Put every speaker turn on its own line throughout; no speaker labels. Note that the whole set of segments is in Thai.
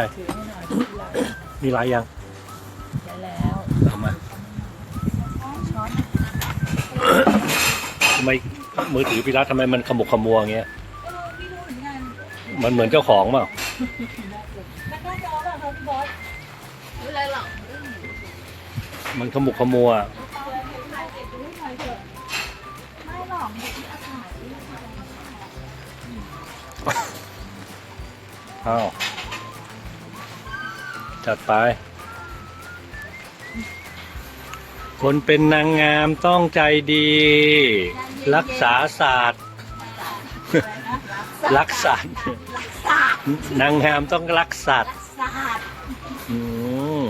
ไลฟ์สดของใคร
ถือให้หน่อยที่เรา
มีไลฟ์ยัง
ได้แล้ว
เอามา
ช้อน
ทำไมมือถือพี่รัฐทำไมมันขมุกขมัวอย่างเงี้ย
เออไม่รู้เหมือนกัน
มันเหมือนเจ้าของเปล่า
แล้วก็จอแบบครับพี่บอสไม่เป็นไรหรอก
มันขมุกขมัว
ถ่ายเก็บดูหน่อยเถอะไม่หรอกเด็กที่อากาศที่
อ้าว จัดไป คนเป็นนางงามต้องใจดี รักษาศาสตร์ รักษา
ศาสตร์
นางงามต้องรักสัตว์
รักศาสตร์
อืม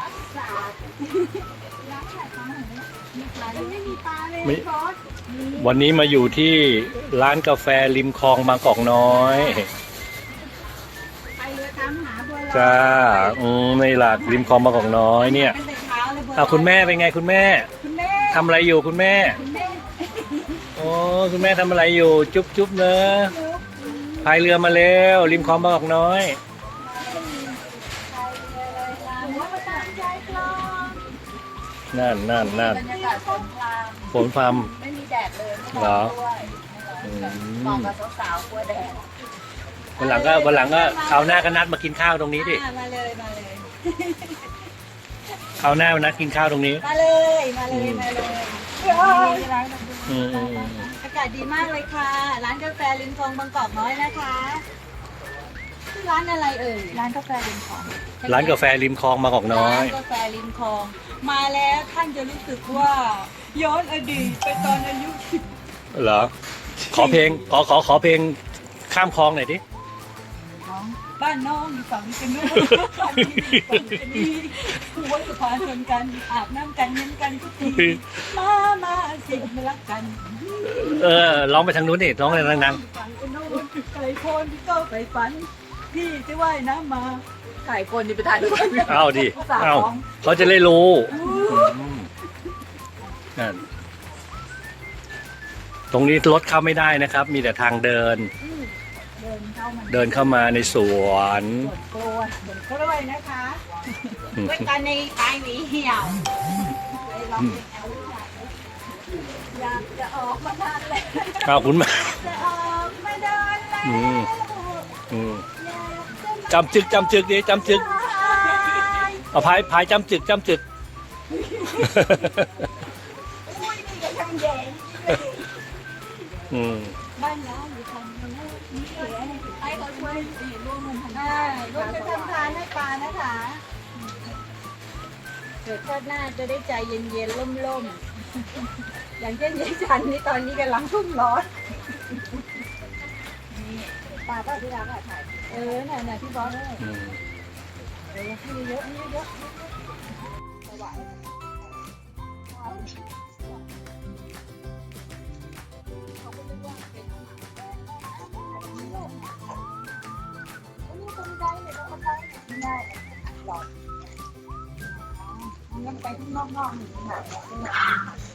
รักศาสตร์รักศาสตร์มันไม่มีปลาเลย
ไม่
พี่บอส
วันนี้มาอยู่ที่ร้านกาแฟริมคลองบางกอกน้อย จ้าอืมในหลักริมคลองบางกอกน้อยเนี่ย
ตั้งแต่เช้าเลยบัวลอย
อ้าวคุณแม่เป็นไงคุณแม่
คุณแม่
ทำอะไรอยู่คุณแม่
คุณแม่
โอ้คุณแม่ทำอะไรอยู่ จุ๊บจุ๊บเนอะพายเรือมาเร็วริมคลองบางกอกน้อย
หัวประจานใจกลาง
นั่นนั่นนั่น
บรรยากาศสงคราม
ฝนพร
ไม่มีแดดเลยไม่
เหรอ
ด้วย
อื
เหมาะ
ม
กับสาวๆกลัวแดด
วันหลังก็วันหลังก็คราวหน้าก็นัดมากินข้าวตรงนี้ดิ
อ่ามาเลยมาเลย
คราวหน้ามานัดกินข้าวตรงนี้
มาเลยมาเลยมาเลยนี่ร้าน
อืมอืมอืม
อากาศดีมากเลยค่ะ ร้านกาแฟริมคลองบางกอกน้อยนะคะชื่อร้านอะไรเอ่ยร้านกาแฟริมคลอง
ร้านกาแฟริมคลองบางกอกน้อย
ร้านกาแฟริมคลอง มาแล้วท่านจะรู้สึกว่า ย้อนอดีตไปตอนอายุสิบ
เหรอ ขอเพลงขอขอขอเพลงข้ามคลองหน่อยดิ
น้ องบ้านน้องอยู่ฝั่งกันนู้นฝั่งนี้ฝั่งนี้หัวสะพานชนกันอาบน้ำกันเย็นกันทุกทีมามาสิมารักกัน
เออร้องไปทางนู้นดิร้องอะไรดัง
ฝั่งกันนู้นไก่โคนที่ก็ไปฝันพี่จะว่ายน้ำมาไก่โคนนี่ไปถ่ายด้วย
ๆเอาดิ
สาว
เอา
ร้อง
เขาจะได้รู้อืมนั่นตรงนี้รถเข้าไม่ได้นะครับ มีแต่ทางเดิน
อืม เดินเข้ามา
เดินเข้ามาในสวน
สวนกล้วยสวนกล้วยนะคะ
อืม
ด้วยกันในปลายหวีเหี่ยวเลยร้องเพลงแอลอยากจะออกมานานแล้ว
เอาคุณมา
จะออกมาเดินแล้ว
อืมอืม
อยากจะ
จำจึกจำจึกดิจำจึก
ตาย
เอาพายพายจำจึกจำจึก
อุ้ยนี่ก็ทำแดง
อืมำ
ทานร่วมกันทำทานให้ปลานะคะเกิดชาติหน้าจะได้ใจเย็นๆล่มๆ อย่างเช่นยายจันนี่ตอนนี้กำลังทุ่มร้อนนี่ปลาป้าที่รักอะถ่ายเออน่ะน่ะพี่บอสเออ
อืม
เออที่เยอะนี่เยอะ นไปที่นอกๆหนึ่งหน่อย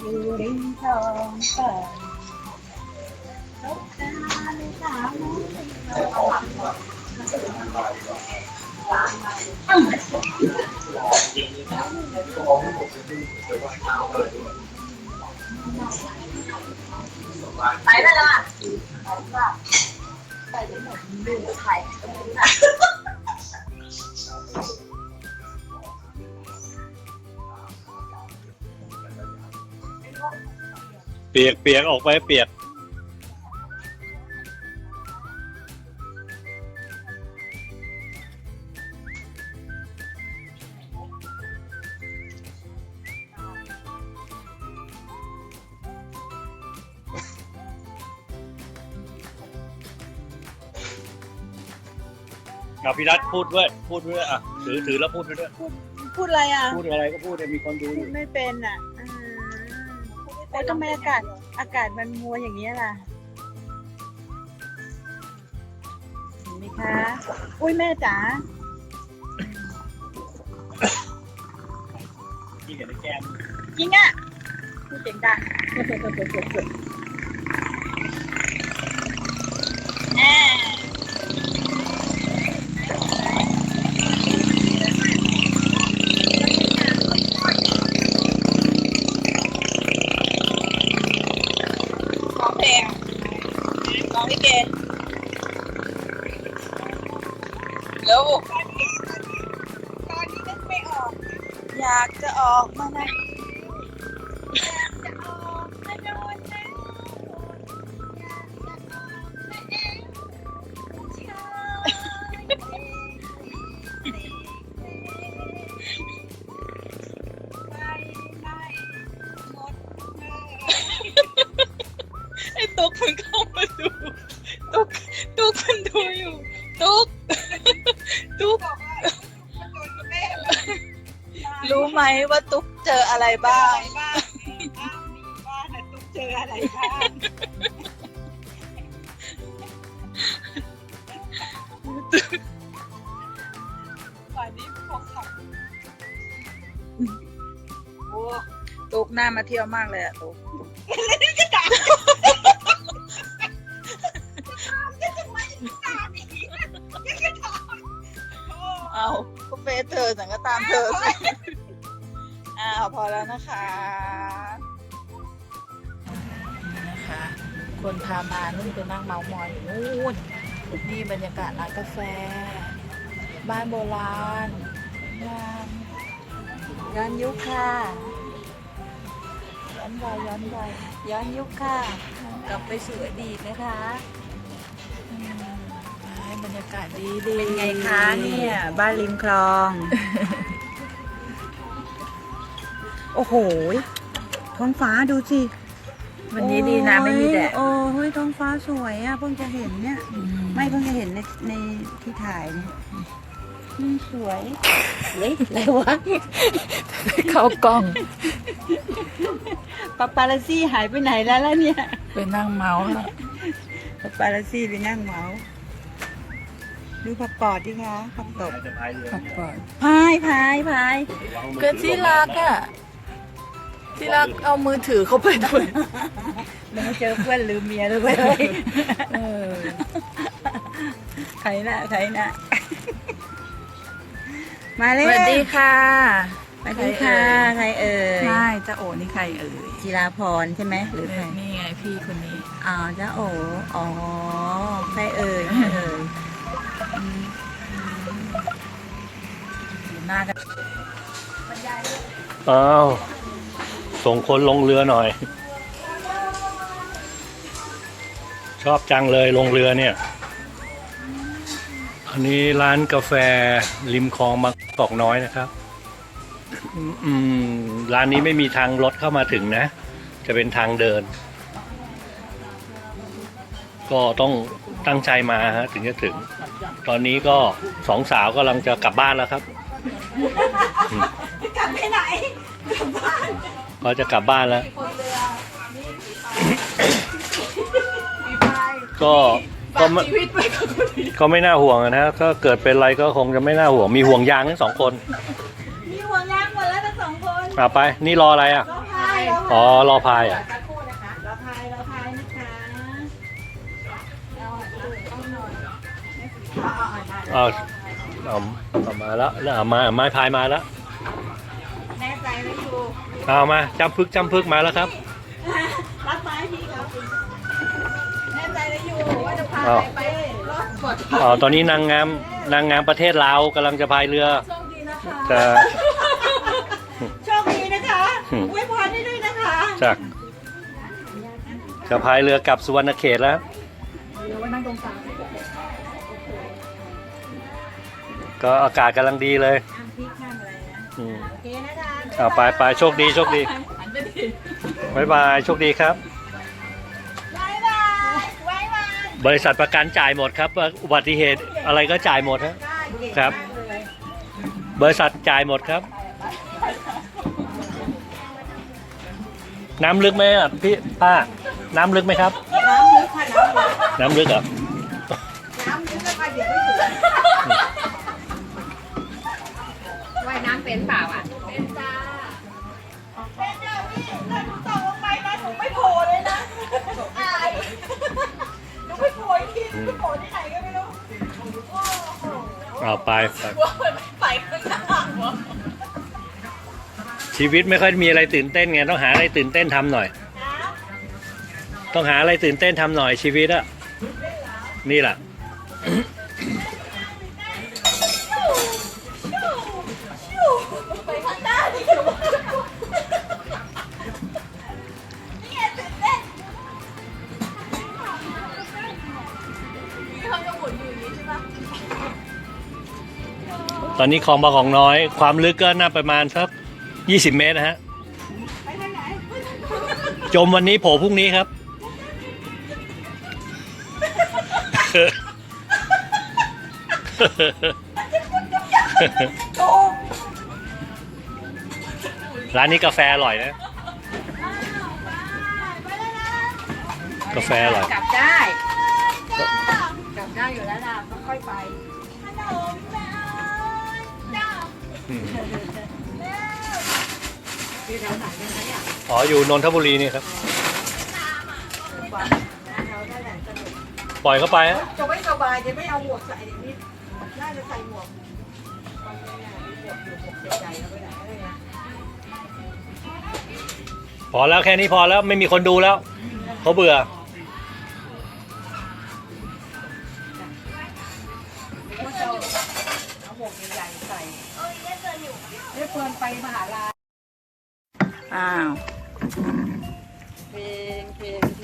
อยู่ริมคลองเปิด ไปไปแล้วอะไปเลยหมดดูถ่ายก็ไม่ได้
เปียกเปียกออกไปเปียก พี่รัฐพูดด้วย พูดด้วยอะถือถือแล้วพูดไปด้วย
พูดอะไรอะ
พูดอะไรก็พูดแต่มีคนดูอ
พู
ยู่
ดไม่เป็นอะอืมแล้วทำไมอากาศ อากาศมันมัวอย่างนี้ยล่ะเห็นไหมคะ อุ้ยแม่จ๋า
ที่เห็นในแกม
จริงอะพูดเสียงดังแอ่ร้ ออะไรบ้าง
เจออะไรบ้างวันนี้พวกขับ
โอ้ตุ๊กหน้ามาเที่ยวมากเลยอะตุ๊กเอาก็เฟซเธอฉันก็ตามเธอสิ อ้าวพอแล้วนะคะนี่นะคะ คนพามานุ่นไปนั่งเมาส์มอยอยู่นู่นนี่บรรยากาศร้านกาแฟ บ้านโบราณงามย้อนยุคค่ะย้อนวัยย้อนวัยย้อนยุคค่ะ กลับไปสู่อดีตนะคะอืมให้บรรยากาศดีดี
เป็นไงคะเนี่ย บ้านริมคลอง โอ้โห ท้องฟ้าดูสิ
วันนี้ดีนะไม่มีแดด
โอ้ยโอ้ยท้องฟ้าสวยอะเพิ่งจะเห็นเนี่ย ไม่เพิ่งจะเห็นในในที่ถ่ายเนี่ยอืมสวย
เฮ้ยอะไรวะเข้ากล้อง
ปาปาราซี่หายไปไหนแล้วล่ะเนี่ย
ไปนั่งเมาส์แล้ว
ปาปาราซี่ไปนั่งเมาส์ดูผักกอดดิคะผักตบ
จะพายเรือ
ขับก่อน
พายพายพาย
ก็ที่รักอะ ที่รักเอามือถือเข้าไปด้วย
แล้วมาเจอเพื่อนลืมเมียด้วย
เออ
ใครนะใครนะมาเลย
สวัสดีค่ะ
สวัสดีค่ะใครเอ่ย
ใช่จ้าโอนี่ใครเอ่ย
จิราพรใช่ไหมหรือใคร
นี่ไงพี่คนนี้
อ๋อจ้าโออ๋อใครเอ่ยใครเอ่ย
อยู่หน้ากัน
อ้าว ส่งคนลงเรือหน่อย ชอบจังเลยลงเรือเนี่ย อันนี้ร้านกาแฟริมคลองมากอกน้อยนะครับร้านนี้ไม่มีทางรถเข้ามาถึงนะ จะเป็นทางเดิน ก็ต้องตั้งใจมาฮะถึงจะถึง ตอนนี้ก็สองสาวกำลังจะกลับบ้านแล้วครับ
กลับไปไหน
ก็ จะกลับบ้านแล้ว ก็ก็ไม่
ชีวิตไปกับคนอื่น
ก็ไม่น่าห่วงอะนะถ้าเกิดเป็นอะไรก็คงจะไม่น่าห่วง มีห่วงยางทั้งสองคน
มีห่วงยางหมดแล้วทั้งสองคน
เอาไป นี่รออะไรอะ
รอพายรอ
อ๋อ รอพายอะ
สักครู่นะคะรอพายรอพายนะคะเอาเอาหน่อยเอาเอาเอา
เอาเอามาแล้วแล้วเอามาไม้พายมาแล้ว
แน่ใจไหมครู
เอามาจำพึกจำพึกมาแล้วครับ
รับไม้พี่ครับแน่ใจเลยอยู่ว่าจะพา
อ้าว
ไปรอดปลอด
อ๋อตอนนี้นางงามนางงามประเทศลาวกำลังจะพายเรือ
โชคดีนะคะ
จะ
โชคดีนะคะ
อืม
อวยพรให้ด้วยนะคะ
จากจะพายเรือกลับสุวรรณเขตแล้ว
เดี๋ยวว่านั่งตรงกลาง
ก็อากาศกำลังดีเลย
น้ำพริกน้ำอะไรนะ
อืม
โอเคนะคะ
เอาไปไปโชคดีโชคดี
หันไปดิ
บ๊ายบายโชคดีครับ
บายบายบายบาย
บริษัทประกันจ่ายหมดครับ อุบัติเหตุอะไรก็จ่ายหมดฮะ
ได้เก่ง
ครับ
มากเลย
บริษัทจ่ายหมดครับ
โน้ำ
ลึกไหมอะพี่ป้า น้ำลึกไหมครับ
น้ำลึกค่ะน้ำลึก
น้ำลึกเหรอะ
เอาไปไปไปข้างหน้าหัว
ชีวิตไม่ค่อยมีอะไรตื่นเต้นไงต้องหาอะไรตื่นเต้นทำหน่อยต้องหาอะไรตื่นเต้นทำหน่อยชีวิตอะนี่แหละ
ตอน
นี้คลองบางของน้อย ความลึกก็น่าประมาณสัก20 เมตรนะฮะ จมวันนี้โผล่พรุ่งนี้ครับ ร้านนี้กาแฟอร่อยนะ กาแฟอร่อย
กลับได้
ก
ลับได้อยู่แล้วนะค่อยไป
อืม
อยู่แถวไหนกันคะเนี่ย
อ๋ออยู่นนทบุรีนี่ครับปล่อยเข้าไปฮะ
จะไม่สบายจะไม่เอาหมวกใส่เดี๋ยวนี้น่าจะใส่หมวกวันนี้เนี่ยมีหมวกอยู่หมวกใหญ่ๆเอาไปไหนอะไรนะ
พอแล้วแค่นี้พอแล้วไม่มีคนดูแล้วเขาเบื่อ
ไปมหาลัย
อ้าว
เพลงเพลงเพล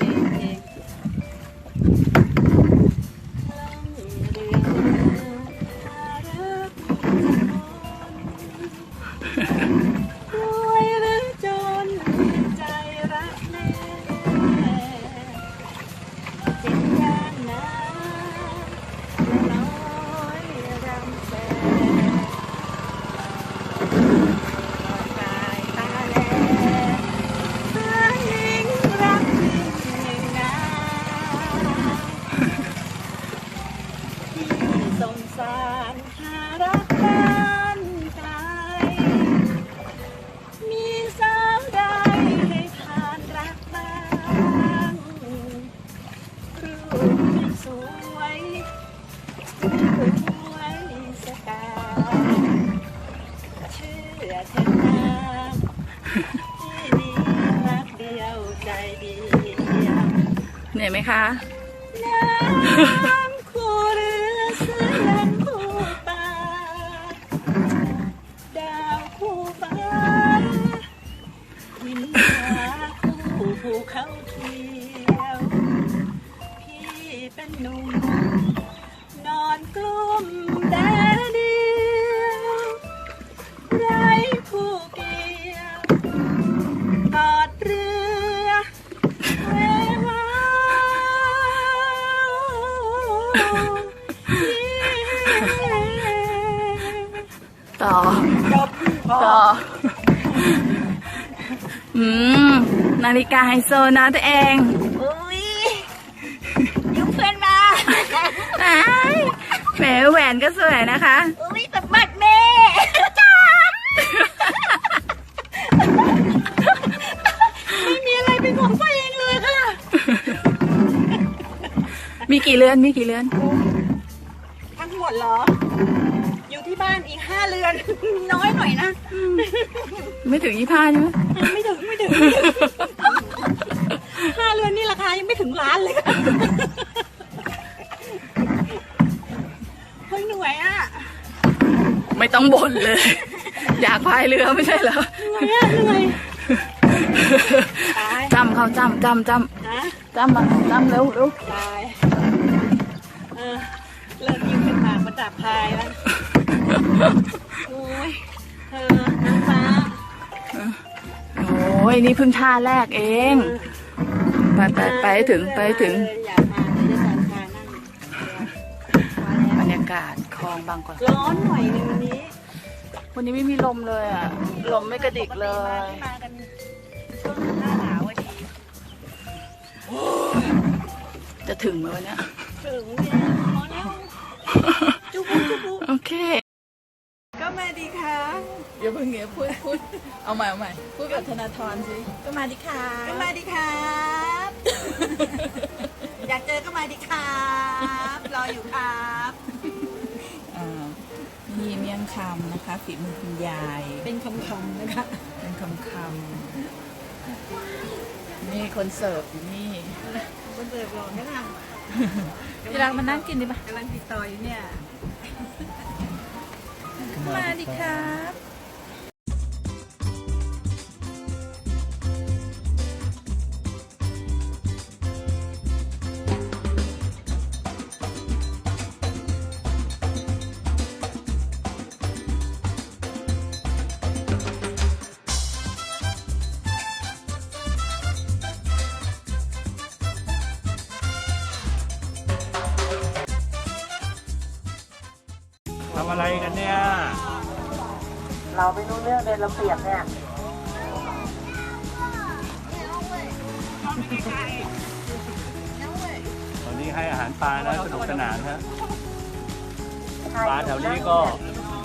ชื่อเถอะนะที่ดีรักเดียวใจเดียว
เหนื่อยไหมคะ
น้ำ นา
ฬิกาไฮโซนะตัวเอง
อุ้ยยุเพื่อนมา
ไอ้ายแหมแหวนก็สวยนะคะ
อุ้ยแบบบัดแม่จ้าไม่มีอะไรเป็นของตัวเองเลยค่ะ
มีกี่เรือน มีกี่เรือน
ทั้งหมดเหรอ อยู่ที่บ้านอีกห้าเรือน น้อยหน่อยนะ
ไม่ถึงยี่ห้าใช่ไหม
ไม่ถึง ไม่ถึง ห้าเรือนนี่ราคายังไม่ถึงล้านเลยค่ะเฮ้ยเหนื่อยอะ
ไม่ต้องบ่นเลย อยากพายเรือไม่ใช่เหรอ
เหนื่อยอะเหนื่อยตาย
จำเขาจำจำจ
นะำ
จำมาจำเร็วเร็ว
ตายเออเริ่มยืนเป็นหมากมาจับพายแล้วโอ้ยเธอนางฟ้า
โอ้ยนี่เพิ่งท่าแรกเอง ไปไปไปให้ถึงไปให้ถึง
อยากมาเลยจะจัดการนั่ง
บรรยากาศคลองบางกอก
ร้อนหน่อยหนึงวันนี้
วันนี้ไม่มีลมเลยอะ ลมไม่กระดิกเลย
มากันช่วงหน้าหนาวอะดี
จะถึงไหมวันเนี้ย
ถึงเนี่ยพอแล้วจุ๊บจุ๊บ
โอเค
ก็มาดีค่ะ
เดี๋ยวเพิ่งเงี้ยพูดพูดเอาใหม่เอาใหม่พูดกับธนาธรสิก็มาดิค่ะ
ก็มาดีครับ อยากเจอก็มาดีครับ รออยู่ครับ
อ่านี่เมี่ยงคำนะคะ ฝีมือคุณยาย
เป็นคำคำนะคะ
เป็นคำคำๆนี่คนเสิร์ฟอยู่นี่
คนเสิร์ฟรอนะคะ
ที่รักมานั่งกินดิปะ
กำลังติดต่ออยู่เนี่ย
มาดิครับ
อะไรกันเนี่ย
เราไม่รู้เรื่องเลยเราเปรียบเนี่ย
ตอนนี้ให้อาหารปลานะสนุกสนานฮะปลาแถวนี้ก็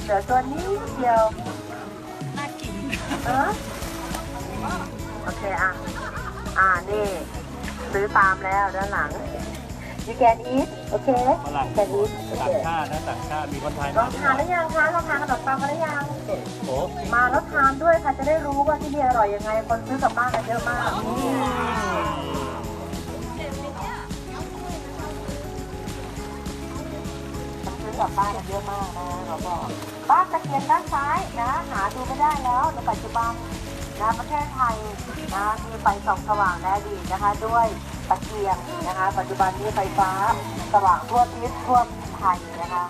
เดี๋ยวตัวนี้เดียว
น่ากิน
เออโอเคอะ อ่านี่ซื้อตามแล้วด้านหลัง you can eat โอเค
ฝรั่ง
can eat โอเค
ต่างชาตินะต่างชาติมีคนไทย
ล
มา
องทานหรือยังคะลองทานขนมปังกันหรือยัง
โอ้
มาแล้วทานด้วยค่ะจะได้รู้ว่าที่นี่อร่อยยังไง คนซื้อกลับบ้านกันเยอะมากนี่คนซื้อกลับบ้านกันเยอะมากนะเราบอกบ้านตะเกียงด้านซ้ายนะ หาดูไม่ได้แล้วในปัจจุบันนะประเทศไทยนะมีไฟส่องสว่างและดีนะคะ ด้วย ตะเกียงนะคะ ปัจจุบันนี้ไฟฟ้าสว่างทั่วทิศทั่วไทยนะคะ